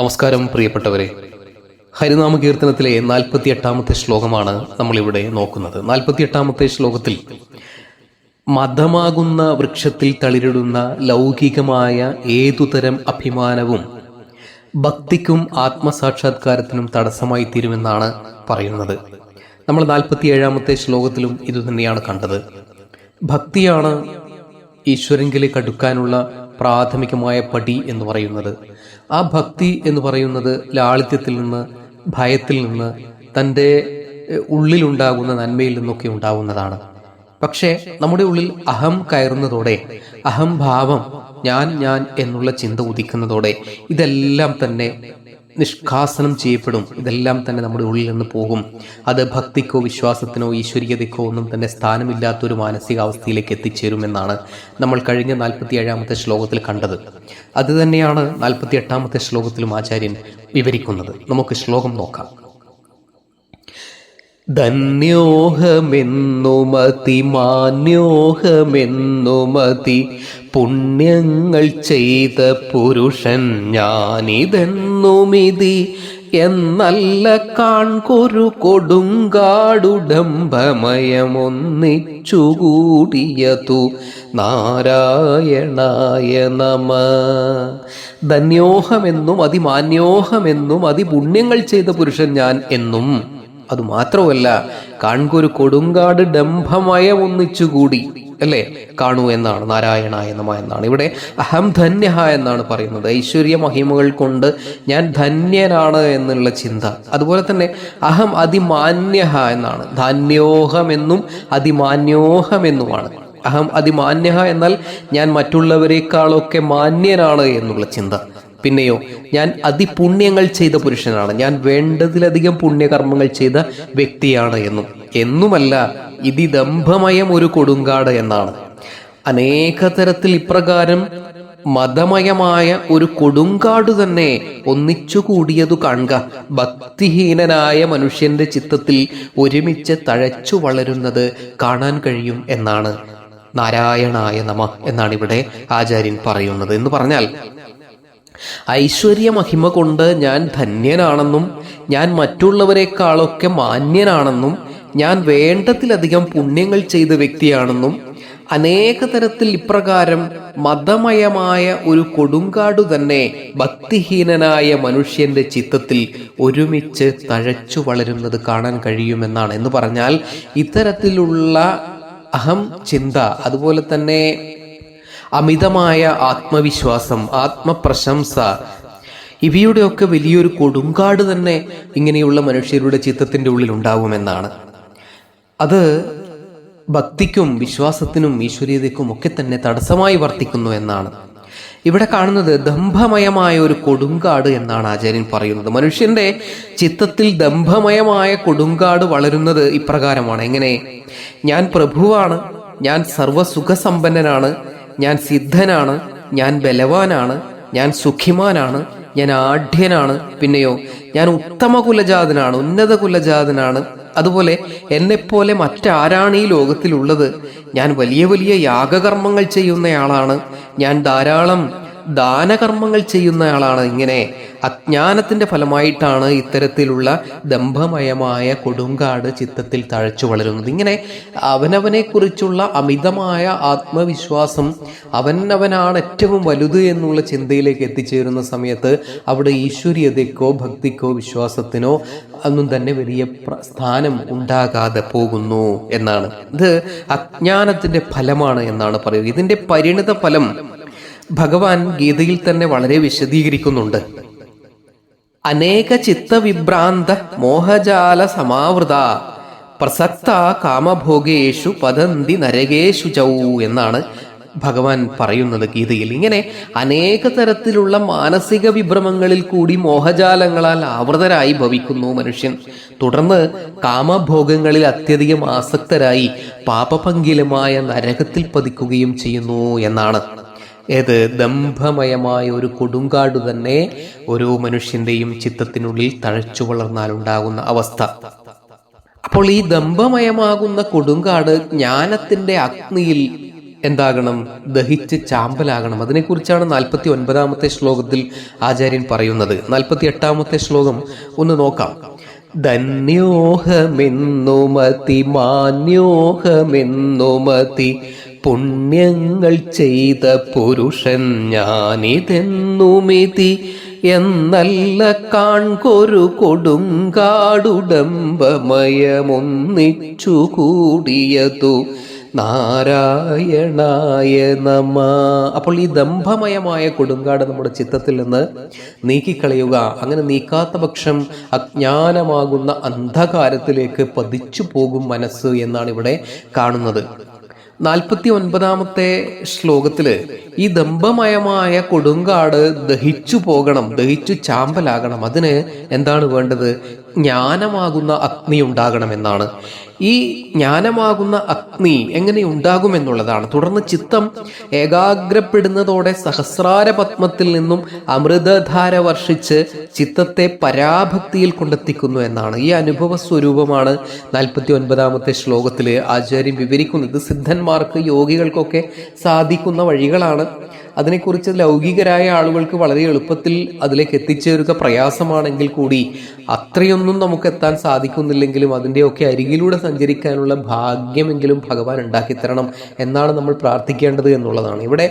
നമസ്കാരം പ്രിയപ്പെട്ടവരെ. ഹരിനാമ കീർത്തനത്തിലെ നാൽപ്പത്തി എട്ടാമത്തെ ശ്ലോകമാണ് നമ്മളിവിടെ നോക്കുന്നത്. നാൽപ്പത്തി എട്ടാമത്തെ ശ്ലോകത്തിൽ മതമാകുന്ന വൃക്ഷത്തിൽ തളിരിടുന്ന ലൗകികമായ ഏതുതരം അഭിമാനവും ഭക്തിക്കും ആത്മസാക്ഷാത്കാരത്തിനും തടസ്സമായി തീരുമെന്നാണ് പറയുന്നത്. നമ്മൾ നാൽപ്പത്തി ഏഴാമത്തെ ശ്ലോകത്തിലും ഇതുതന്നെയാണ് കണ്ടത്. ഭക്തിയാണ് ഈശ്വരങ്കിലേക്ക് അടുക്കാനുള്ള പ്രാഥമികമായ പടി എന്ന് പറയുന്നത്. ആ ഭക്തി എന്ന് പറയുന്നത് ലാളിത്യത്തിൽ നിന്ന് ഭയത്തിൽ നിന്ന് തന്റെ ഉള്ളിലുണ്ടാകുന്ന നന്മയിൽ നിന്നൊക്കെ ഉണ്ടാകുന്നതാണ് പക്ഷേ നമ്മുടെ ഉള്ളിൽ അഹം കയറുന്നതോടെ അഹംഭാവം ഞാൻ ഞാൻ എന്നുള്ള ചിന്ത ഉദിക്കുന്നതോടെ ഇതെല്ലാം തന്നെ നിഷ്കാസനം ചെയ്യപ്പെടും. ഇതെല്ലാം തന്നെ നമ്മുടെ ഉള്ളിൽ നിന്ന് പോകും. അത് ഭക്തിക്കോ വിശ്വാസത്തിനോ ഈശ്വരീയതയ്ക്കോ ഒന്നും തന്നെ സ്ഥാനമില്ലാത്തൊരു മാനസികാവസ്ഥയിലേക്ക് എത്തിച്ചേരുമെന്നാണ് നമ്മൾ കഴിഞ്ഞ നാൽപ്പത്തി ഏഴാമത്തെ ശ്ലോകത്തിൽ കണ്ടത്. അത് തന്നെയാണ് നാൽപ്പത്തി എട്ടാമത്തെ ശ്ലോകത്തിലും ആചാര്യൻ വിവരിക്കുന്നത്. നമുക്ക് ശ്ലോകം നോക്കാം. ധന്യോഹമെന്നുമതി മാന്യോഹമെന്നുമതി പുണ്യങ്ങൾ ചെയ്ത പുരുഷൻ ഞാനിതെന്നുമിതി എന്നല്ല കാൺകൊരു കൊടുങ്കാടുഡംബമയമൊന്നിച്ചുകൂടിയതു നാരായണായ നമ. ധന്യോഹമെന്നും അതിമാന്യോഹമെന്നും അതിപുണ്യങ്ങൾ ചെയ്ത പുരുഷൻ ഞാൻ എന്നും. അതുമാത്രമല്ല കാൺകൊരു കൊടുങ്കാട് ഡംഭമയം ഒന്നിച്ചുകൂടി അല്ലേ? കാണൂ എന്നാണ് നാരായണായ നമ എന്നാണ്. ഇവിടെ അഹം ധന്യഹ എന്നാണ് പറയുന്നത്. ഐശ്വര്യ മഹിമകൾ കൊണ്ട് ഞാൻ ധന്യനാണ് എന്നുള്ള ചിന്ത. അതുപോലെ തന്നെ അഹം അതിമാന്യഹ എന്നാണ്. ധാന്യോഹമെന്നും അതിമാന്യോഹമെന്നുമാണ് അഹം അതിമാന്യഹ എന്നാൽ ഞാൻ മറ്റുള്ളവരെക്കാളൊക്കെ മാന്യനാണ് എന്നുള്ള ചിന്ത. പിന്നെയോ ഞാൻ അതിപുണ്യങ്ങൾ ചെയ്ത പുരുഷനാണ്. ഞാൻ വേണ്ടതിലധികം പുണ്യകർമ്മങ്ങൾ ചെയ്ത വ്യക്തിയാണ് എന്നും. എന്നുമല്ല ഇതിദംഭമയം ഒരു കൊടുങ്കാട് എന്നാണ്. അനേക തരത്തിൽ ഇപ്രകാരം മതമയമായ ഒരു കൊടുങ്കാട് തന്നെ ഒന്നിച്ചുകൂടിയതു കാണുക. ഭക്തിഹീനനായ മനുഷ്യന്റെ ചിത്തത്തിൽ ഒരുമിച്ച് തഴച്ചു വളരുന്നത് കാണാൻ കഴിയും എന്നാണ്. നാരായണായ നമ എന്നാണ് ഇവിടെ ആചാര്യൻ പറയുന്നത്. എന്ന് പറഞ്ഞാൽ ഐശ്വര്യ മഹിമ കൊണ്ട് ഞാൻ ധന്യനാണെന്നും ഞാൻ മറ്റുള്ളവരെക്കാളൊക്കെ മാന്യനാണെന്നും ഞാൻ വേണ്ടത്തിലധികം പുണ്യങ്ങൾ ചെയ്ത വ്യക്തിയാണെന്നും അനേക തരത്തിൽ ഇപ്രകാരം മതമയമായ ഒരു കൊടുങ്കാടു തന്നെ ഭക്തിഹീനനായ മനുഷ്യന്റെ ചിത്തത്തിൽ ഒരുമിച്ച് തഴച്ചു വളരുന്നത് കാണാൻ കഴിയുമെന്നാണ്. എന്ന് പറഞ്ഞാൽ ഇത്തരത്തിലുള്ള അഹം ചിന്ത അതുപോലെ തന്നെ അമിതമായ ആത്മവിശ്വാസം ആത്മപ്രശംസ ഇവയുടെയൊക്കെ വലിയൊരു കൊടുങ്കാട് തന്നെ ഇങ്ങനെയുള്ള മനുഷ്യരുടെ ചിത്തത്തിന്റെ ഉള്ളിൽ ഉണ്ടാവുമെന്നാണ്. അത് ഭക്തിക്കും വിശ്വാസത്തിനും ഈശ്വരീയതയ്ക്കും ഒക്കെ തന്നെ തടസ്സമായി വർത്തിക്കുന്നു എന്നാണ്. ഇവിടെ കാണുന്നത് ദംഭമയമായ ഒരു കൊടുങ്കാട് എന്നാണ് ആചാര്യൻ പറയുന്നത്. മനുഷ്യന്റെ ചിത്തത്തിൽ ദംഭമയമായ കൊടുങ്കാട് വളരുന്നത് ഇപ്രകാരമാണ്. എങ്ങനെ? ഞാൻ പ്രഭുവാണ് ഞാൻ സർവസുഖസമ്പന്നനാണ് ഞാൻ സിദ്ധനാണ് ഞാൻ ബലവാനാണ് ഞാൻ സുഖിമാനാണ് ഞാൻ ആഢ്യനാണ് പിന്നെയോ ഞാൻ ഉത്തമ കുലജാതനാണ് ഉന്നത കുലജാതനാണ് അതുപോലെ എന്നെപ്പോലെ മറ്റാരാണ് ഈ ലോകത്തിലുള്ളത്? ഞാൻ വലിയ വലിയ യാഗകർമ്മങ്ങൾ ചെയ്യുന്നയാളാണ്. ഞാൻ ധാരാളം ദാനകർമ്മങ്ങൾ ചെയ്യുന്നയാളാണ്. ഇങ്ങനെ അജ്ഞാനത്തിന്റെ ഫലമായിട്ടാണ് ഇത്തരത്തിലുള്ള ദമ്പമയമായ കൊടുങ്കാട് ചിത്തത്തിൽ തഴച്ചു വളരുന്നത്. ഇങ്ങനെ അവനവനെ കുറിച്ചുള്ള അമിതമായ ആത്മവിശ്വാസം അവനവനാണ് ഏറ്റവും വലുത് എന്നുള്ള ചിന്തയിലേക്ക് എത്തിച്ചേരുന്ന സമയത്ത് അവിടെ ഈശ്വരീയതയ്ക്കോ ഭക്തിക്കോ വിശ്വാസത്തിനോ ഒന്നും തന്നെ വലിയ സ്ഥാനം ഉണ്ടാകാതെ പോകുന്നു എന്നാണ്. ഇത് അജ്ഞാനത്തിന്റെ ഫലമാണ് എന്നാണ് പറയുക. ഇതിന്റെ പരിണിത ഫലം ഭഗവാൻ ഗീതയിൽ തന്നെ വളരെ വിശദീകരിക്കുന്നുണ്ട്. അനേക ചിത്തവിഭ്രാന്ത മോഹജാല സമാവൃത പ്രസക്ത കാമഭോഗേഷു പതന്തി നരകേഷു ചൗ എന്നാണ് ഭഗവാൻ പറയുന്നത് ഗീതയിൽ. ഇങ്ങനെ അനേക തരത്തിലുള്ള മാനസിക വിഭ്രമങ്ങളിൽ കൂടി മോഹജാലങ്ങളാൽ ആവൃതരായി ഭവിക്കുന്നു മനുഷ്യൻ. തുടർന്ന് കാമഭോഗങ്ങളിൽ അത്യധികം ആസക്തരായി പാപപങ്കിലമായ നരകത്തിൽ പതിക്കുകയും ചെയ്യുന്നു എന്നാണ്. ഏത് ദംഭമയമായ ഒരു കൊടുങ്കാട് തന്നെ ഓരോ മനുഷ്യന്റെയും ചിത്തത്തിനുള്ളിൽ തഴച്ചു വളർന്നാലുണ്ടാകുന്ന അവസ്ഥ. അപ്പോൾ ഈ ദമ്പമയമാകുന്ന കൊടുങ്കാട് ജ്ഞാനത്തിന്റെ അഗ്നിയിൽ എന്താകണം? ദഹിച്ച് ചാമ്പലാകണം. അതിനെക്കുറിച്ചാണ് നാൽപ്പത്തി ഒൻപതാമത്തെ ശ്ലോകത്തിൽ ആചാര്യൻ പറയുന്നത്. നാൽപ്പത്തി എട്ടാമത്തെ ശ്ലോകം ഒന്ന് നോക്കാം. ധന്യോഹമെന്നുമതി മാന്യോഹമെന്നുമതി പുണ്യങ്ങൾ ചെയ്ത പുരുഷൻ ഞാനിതെന്നുമിതി എന്നല്ല കാൺകൊരു കൊടുങ്കാടുടമ്പമയമൊന്നിച്ചു കൂടിയതു നാരായണായ നമ അപ്പോൾ ഈ ദമ്പമയമായ കൊടുങ്കാട് നമ്മുടെ ചിത്തത്തിൽ നിന്ന് നീക്കിക്കളയുക അങ്ങനെ നീക്കാത്ത പക്ഷം അജ്ഞാനമാകുന്ന അന്ധകാരത്തിലേക്ക് പതിച്ചു പോകും മനസ്സ് എന്നാണ് ഇവിടെ കാണുന്നത്. നാൽപ്പത്തി ഒൻപതാമത്തെ ശ്ലോകത്തിൽ ഈ ദമ്പമയമായ കൊടുങ്കാട് ദഹിച്ചു പോകണം ദഹിച്ചു ചാമ്പലാകണം. അതിന് എന്താണ് വേണ്ടത്? ജ്ഞാനമാകുന്ന അഗ്നി ഉണ്ടാകണമെന്നാണ് ഈ ജ്ഞാനമാകുന്ന അഗ്നി എങ്ങനെ ഉണ്ടാകുമെന്നുള്ളതാണ്. തുടർന്ന് ചിത്തം ഏകാഗ്രപ്പെടുന്നതോടെ സഹസ്രാര പത്മത്തിൽ നിന്നും അമൃതധാര വർഷിച്ച് ചിത്തത്തെ പരാഭക്തിയിൽ കൊണ്ടെത്തിക്കുന്നു എന്നാണ്. ഈ അനുഭവ സ്വരൂപമാണ് നാൽപ്പത്തി ഒൻപതാമത്തെ ശ്ലോകത്തിൽ ആചാര്യം വിവരിക്കുന്നത്. സിദ്ധന്മാർക്ക് യോഗികൾക്കൊക്കെ സാധിക്കുന്ന വഴികളാണ്. അതിനെക്കുറിച്ച് ലൗകികരായ ആളുകൾക്ക് വളരെ എളുപ്പത്തിൽ അതിലേക്ക് എത്തിച്ചേരുക പ്രയാസമാണെങ്കിൽ കൂടി അത്രയൊന്നും നമുക്ക് എത്താൻ സാധിക്കുന്നില്ലെങ്കിലും അതിന്റെയൊക്കെ അരികിലൂടെ സഞ്ചരിക്കാനുള്ള ഭാഗ്യമെങ്കിലും ഭഗവാൻ ഉണ്ടാക്കിത്തരണം എന്നാണ് നമ്മൾ പ്രാർത്ഥിക്കേണ്ടത് എന്നുള്ളതാണ്. ഇവിടെ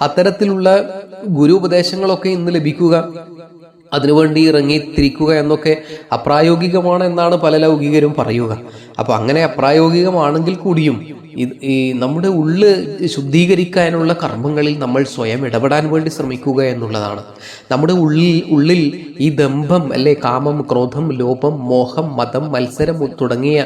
അത്തരത്തിലുള്ള ഗുരു ഉപദേശങ്ങളൊക്കെ ഇന്ന് ലഭിക്കുക അതിനുവേണ്ടി ഇറങ്ങിത്തിരിക്കുക എന്നൊക്കെ അപ്രായോഗികമാണ് എന്നാണ് പല ലൗകികരും പറയുക. അപ്പോൾ അങ്ങനെ അപ്രായോഗികമാണെങ്കിൽ കൂടിയും ഇത് ഈ നമ്മുടെ ഉള്ള് ശുദ്ധീകരിക്കാനുള്ള കർമ്മങ്ങളിൽ നമ്മൾ സ്വയം ഇടപെടാൻ വേണ്ടി ശ്രമിക്കുക എന്നുള്ളതാണ്. നമ്മുടെ ഉള്ളിൽ ഉള്ളിൽ ഈ ദമ്പം അല്ലെ കാമം ക്രോധം ലോപം മോഹം മതം മത്സരം തുടങ്ങിയ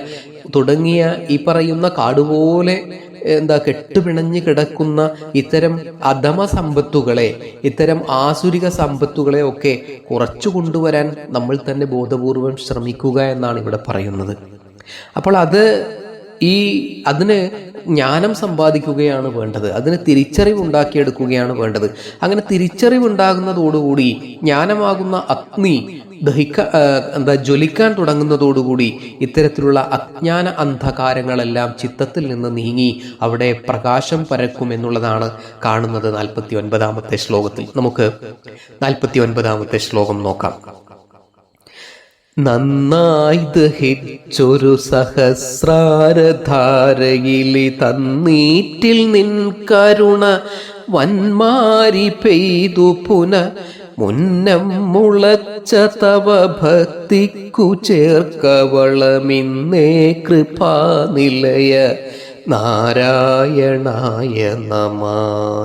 തുടങ്ങിയ ഈ പറയുന്ന കാടുപോലെ എന്താ കെട്ടുപിണഞ്ഞു കിടക്കുന്ന ഇത്തരം അധമ സമ്പത്തുകളെ ഇത്തരം ആസുരിക സമ്പത്തുകളെ ഒക്കെ കുറച്ചു കൊണ്ടുവരാൻ നമ്മൾ തന്നെ ബോധപൂർവം ശ്രമിക്കുക എന്നാണ് ഇവിടെ പറയുന്നത്. അപ്പോൾ അത് ഈ അതിന് ജ്ഞാനം സമ്പാദിക്കുകയാണ് വേണ്ടത്. അതിന് തിരിച്ചറിവ് ഉണ്ടാക്കിയെടുക്കുകയാണ് വേണ്ടത്. അങ്ങനെ തിരിച്ചറിവ് ഉണ്ടാകുന്നതോടുകൂടി ജ്ഞാനമാകുന്ന അഗ്നി ദഹിക്ക എന്താ ജ്വലിക്കാൻ തുടങ്ങുന്നതോടുകൂടി ഇത്തരത്തിലുള്ള അജ്ഞാന അന്ധകാരങ്ങളെല്ലാം ചിത്തത്തിൽ നിന്ന് നീങ്ങി അവിടെ പ്രകാശം പരക്കും എന്നുള്ളതാണ് കാണുന്നത് നാൽപ്പത്തി ഒൻപതാമത്തെ ശ്ലോകത്തിൽ. നമുക്ക് നാൽപ്പത്തി ഒൻപതാമത്തെ ശ്ലോകം നോക്കാം. നന്നായി ദഹിച്ചൊരു സഹസ്രാരധാരയിലി തന്നീറ്റിൽ നിൻ കരുണ വന്മാരി പെയ്തു പുന മുന്നം മുളച്ച തവ ഭക്തിക്കു ചേർക്കവളമിന്നേ കൃപാനിലയ നാരായണായ നമ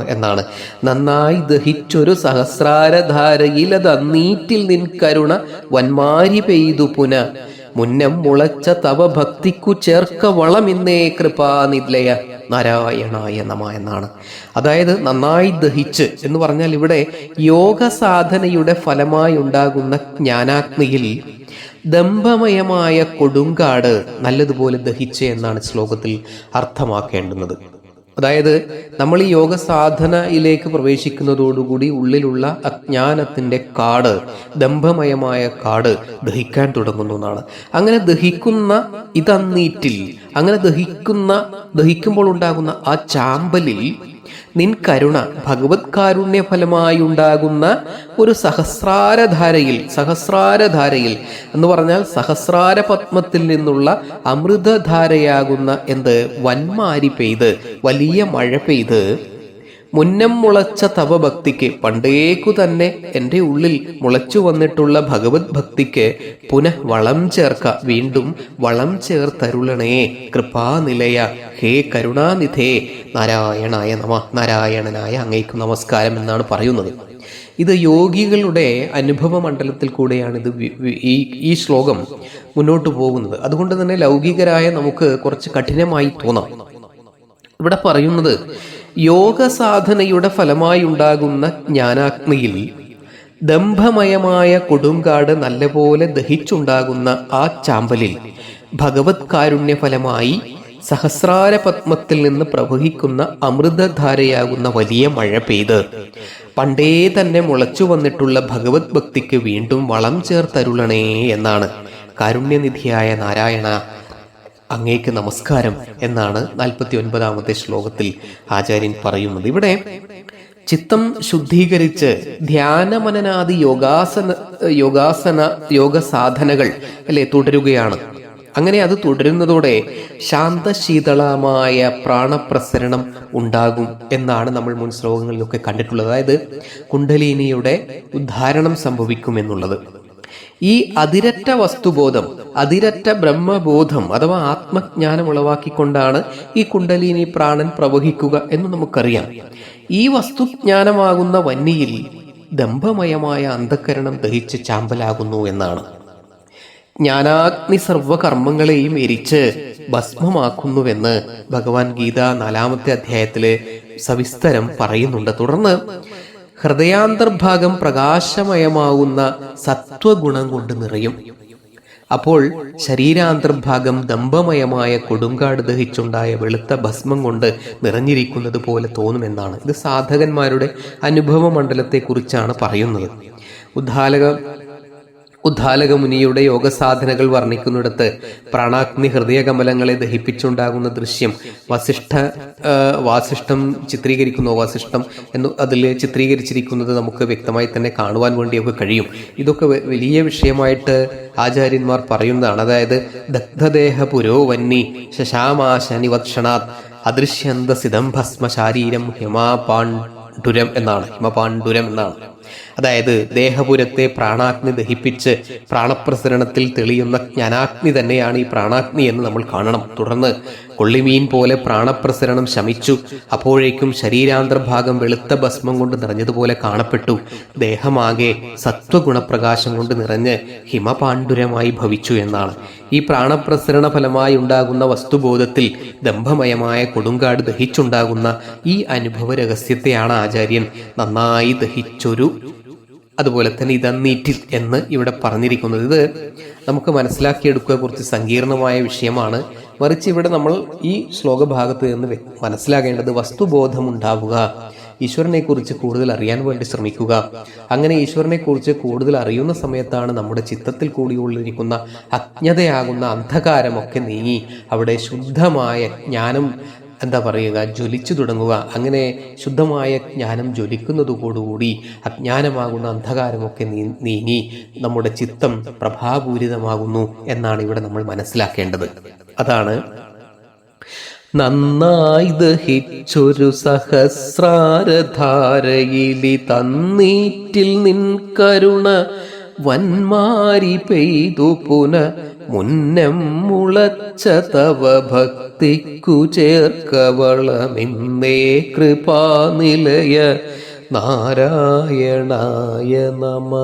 എന്നാണ്. നന്നായി ദഹിച്ചൊരു സഹസ്രാരധാരയിൽ അത് അന്നീറ്റിൽ നിൻ കരുണ വന്മാരി പെയ്തു പുന. മുന്നം മുളച്ച തവ ഭക്തിക്കു ചേർക്ക വളമിന്നേ കൃപാനിലയ നാരായണായ നമ എന്നാണ് അതായത് നന്നായി ദഹിച്ച് എന്ന് പറഞ്ഞാൽ ഇവിടെ യോഗ സാധനയുടെ ഫലമായി ഉണ്ടാകുന്ന ജ്ഞാനാഗ്നിയിൽ ദമ്പമയമായ കൊടുങ്കാട് നല്ലതുപോലെ ദഹിച്ച് എന്നാണ് ശ്ലോകത്തിൽ അർത്ഥമാക്കേണ്ടുന്നത്. അതായത് നമ്മൾ ഈ യോഗ സാധനയിലേക്ക് പ്രവേശിക്കുന്നതോടുകൂടി ഉള്ളിലുള്ള അജ്ഞാനത്തിന്റെ കാട് ദമ്പമയമായ കാട് ദഹിക്കാൻ തുടങ്ങുന്നു എന്നാണ്. അങ്ങനെ ദഹിക്കുന്ന ഇതന്നീറ്റിൽ അങ്ങനെ ദഹിക്കുന്ന ദഹിക്കുമ്പോൾ ഉണ്ടാകുന്ന ആ ചാമ്പലിൽ നിൻ കരുണ ഭഗവത് കാരുണ്യ ഫലമായി ഉണ്ടാകുന്ന ഒരു സഹസ്രാരധാരയിൽ സഹസ്രാരധാരയിൽ എന്ന് പറഞ്ഞാൽ സഹസ്രാര പത്മത്തിൽ നിന്നുള്ള അമൃതധാരയാകുന്ന എന്ത്? വന്മാരി പെയ്ത് വലിയ മഴ പെയ്ത്. മുന്നം മുളച്ച തവ ഭക്തിക്ക് പണ്ടേക്കു തന്നെ എന്റെ ഉള്ളിൽ മുളച്ചു വന്നിട്ടുള്ള ഭഗവത് ഭക്തിക്ക് പുനഃ വളം ചേർക്ക വീണ്ടും വളം ചേർത്തരുളണേ. കൃപാനിലയ ഹേ കരുണാനിധേ. നാരായണായ നമ നാരായണനായ അങ്ങേക്ക് നമസ്കാരം എന്നാണ് പറയുന്നത്. ഇത് യോഗികളുടെ അനുഭവ മണ്ഡലത്തിൽ കൂടെയാണ് ഇത് ഈ ഈ ശ്ലോകം മുന്നോട്ട് പോകുന്നത്. അതുകൊണ്ട് തന്നെ ലൗകികരായ നമുക്ക് കുറച്ച് കഠിനമായി തോന്നാം. ഇവിടെ പറയുന്നത് യോഗ സാധനയുടെ ഫലമായി ഉണ്ടാകുന്ന ജ്ഞാനാഗ്നിയിൽ ദംഭമയമായ കൊടുങ്കാട് നല്ലപോലെ ദഹിച്ചുണ്ടാകുന്ന ആ ചാമ്പലിൽ ഭഗവത് കാരുണ്യ ഫലമായി സഹസ്രാര പത്മത്തിൽ നിന്ന് പ്രവഹിക്കുന്ന അമൃതധാരയാകുന്ന വലിയ മഴ പെയ്ത് പണ്ടേ തന്നെ മുളച്ചു വന്നിട്ടുള്ള ഭഗവത് ഭക്തിക്ക് വീണ്ടും വളം ചേർത്തരുളണേ എന്നാണ് കാരുണ്യനിധിയായ നാരായണ അങ്ങേക്ക് നമസ്കാരം എന്നാണ് നാൽപ്പത്തി ഒൻപതാമത്തെ ശ്ലോകത്തിൽ ആചാര്യൻ പറയുന്നത്. ഇവിടെ ചിത്തം ശുദ്ധീകരിച്ച് ധ്യാനമനനാദി യോഗാസന യോഗാസന യോഗ സാധനകൾ അല്ലെ തുടരുകയാണ്. അങ്ങനെ അത് തുടരുന്നതോടെ ശാന്തശീതളമായ പ്രാണപ്രസരണം ഉണ്ടാകും എന്നാണ് നമ്മൾ മുൻ ശ്ലോകങ്ങളിലൊക്കെ കണ്ടിട്ടുള്ളത്. അതായത് കുണ്ടലിനിയുടെ ഉദ്ധാരണം സംഭവിക്കും എന്നുള്ളത് ഈ അതിരറ്റ വസ്തുബോധം അതിരറ്റ ബ്രഹ്മബോധം അഥവാ ആത്മജ്ഞാനം ഉളവാക്കിക്കൊണ്ടാണ് ഈ കുണ്ടലിനി പ്രാണൻ പ്രവഹിക്കുക എന്ന് നമുക്കറിയാം. ഈ വസ്തുജ്ഞാനമാകുന്ന വന്നിയിൽ ദമ്പമയമായ അന്ധകരണം ദഹിച്ച് ചാമ്പലാകുന്നു എന്നാണ്. ജ്ഞാനാഗ്നി സർവകർമ്മങ്ങളെയും എരിച്ച് ഭസ്മമാക്കുന്നുവെന്ന് ഭഗവാൻ ഗീത നാലാമത്തെ അധ്യായത്തിൽ സവിസ്തരം പറയുന്നുണ്ട്. തുടർന്ന് ഹൃദയാന്തർഭാഗം പ്രകാശമയമാവുന്ന സത്വഗുണം കൊണ്ട് നിറയും. അപ്പോൾ ശരീരാന്തർഭാഗം ദമ്പമയമായ കൊടുങ്കാട് ദഹിച്ചുണ്ടായ വെളുത്ത ഭസ്മം കൊണ്ട് നിറഞ്ഞിരിക്കുന്നത് പോലെ തോന്നുമെന്നാണ്. ഇത് സാധകന്മാരുടെ അനുഭവ മണ്ഡലത്തെക്കുറിച്ചാണ് പറയുന്നത്. ഉദ്ധാലക ഉദ്ധാലക മുനിയുടെ യോഗസാധനകൾ വർണിക്കുന്നിടത്ത് പ്രാണാഗ്നി ഹൃദയകമലങ്ങളെ ദഹിപ്പിച്ചുണ്ടാകുന്ന ദൃശ്യം വസിഷ്ഠ വാസിഷ്ഠം ചിത്രീകരിക്കുന്നു. വസിഷ്ഠം എന്ന് അതിൽ ചിത്രീകരിച്ചിരിക്കുന്നത് നമുക്ക് വ്യക്തമായി തന്നെ കാണുവാൻ വേണ്ടിയൊക്കെ കഴിയും. ഇതൊക്കെ വലിയ വിഷയമായിട്ട് ആചാര്യന്മാർ പറയുന്നതാണ്. അതായത് ദഗ്ധദേഹ പുരോവന്നി ശശാമാശനി വക്ഷണാത് അദൃശ്യന്ത സിതം ഭസ്മ ശാരീരം ഹിമാപാണ്ഡുരം എന്നാണ്. ഹിമപാണ്ഡുരം എന്നാണ്. അതായത് ദേഹപുരത്തെ പ്രാണാഗ്നി ദഹിപ്പിച്ച് പ്രാണപ്രസരണത്തിൽ തെളിയുന്ന ജ്ഞാനാഗ്നി തന്നെയാണ് ഈ പ്രാണാഗ്നി എന്ന് നമ്മൾ കാണണം. തുടർന്ന് കൊള്ളിമീൻ പോലെ പ്രാണപ്രസരണം ശമിച്ചു. അപ്പോഴേക്കും ശരീരാന്തർഭാഗം വെളുത്ത ഭസ്മം കൊണ്ട് നിറഞ്ഞതുപോലെ കാണപ്പെട്ടു. ദേഹമാകെ സത്വഗുണപ്രകാശം കൊണ്ട് നിറഞ്ഞ് ഹിമപാണ്ഡുരമായി ഭവിച്ചു എന്നാണ്. ഈ പ്രാണപ്രസരണ ഫലമായി ഉണ്ടാകുന്ന വസ്തുബോധത്തിൽ ദമ്പമയമായ കൊടുങ്കാട് ദഹിച്ചുണ്ടാകുന്ന ഈ അനുഭവ രഹസ്യത്തെയാണ് ആചാര്യൻ നന്നായി ദഹിച്ചൊരു അതുപോലെ തന്നെ ഇതന്നീറ്റിൽ എന്ന് ഇവിടെ പറഞ്ഞിരിക്കുന്നത്. ഇത് നമുക്ക് മനസ്സിലാക്കിയെടുക്കുക കുറച്ച് സങ്കീർണമായ വിഷയമാണ്. മറിച്ച് ഇവിടെ നമ്മൾ ഈ ശ്ലോകഭാഗത്ത് നിന്ന് മനസ്സിലാകേണ്ടത് മനസ്സിലാക്കേണ്ടത് വസ്തുബോധം ഉണ്ടാവുക ഈശ്വരനെ കുറിച്ച് കൂടുതൽ അറിയാൻ വേണ്ടി ശ്രമിക്കുക. അങ്ങനെ ഈശ്വരനെ കുറിച്ച് കൂടുതൽ അറിയുന്ന സമയത്താണ് നമ്മുടെ ചിത്തത്തിൽ കൂടി ഉള്ളിരിക്കുന്ന അജ്ഞതയാകുന്ന അന്ധകാരമൊക്കെ നീങ്ങി. അവിടെ ശുദ്ധമായ ജ്ഞാനം എന്താ പറയുക ജ്വലിച്ചു തുടങ്ങുക. അങ്ങനെ ശുദ്ധമായ ജ്ഞാനം ജ്വലിക്കുന്നതോടുകൂടി അജ്ഞാനമാകുന്ന അന്ധകാരമൊക്കെ നീങ്ങി നമ്മുടെ ചിത്തം പ്രഭാപൂരിതമാകുന്നു എന്നാണ് ഇവിടെ നമ്മൾ മനസ്സിലാക്കേണ്ടത്. അതാണ്. നന്നായി ദഹിച്ചൊരു സഹസ്രാരധാരയിലി തന്നീറ്റിൽ നിൻ കരുണ വന്മാരി പെയ്തു പുന മുന്നം മുളച്ച തവ ഭക്തിക്കു ചേർക്കവളമിന്നേ കൃപാനിലയ നാരായണായ നമ.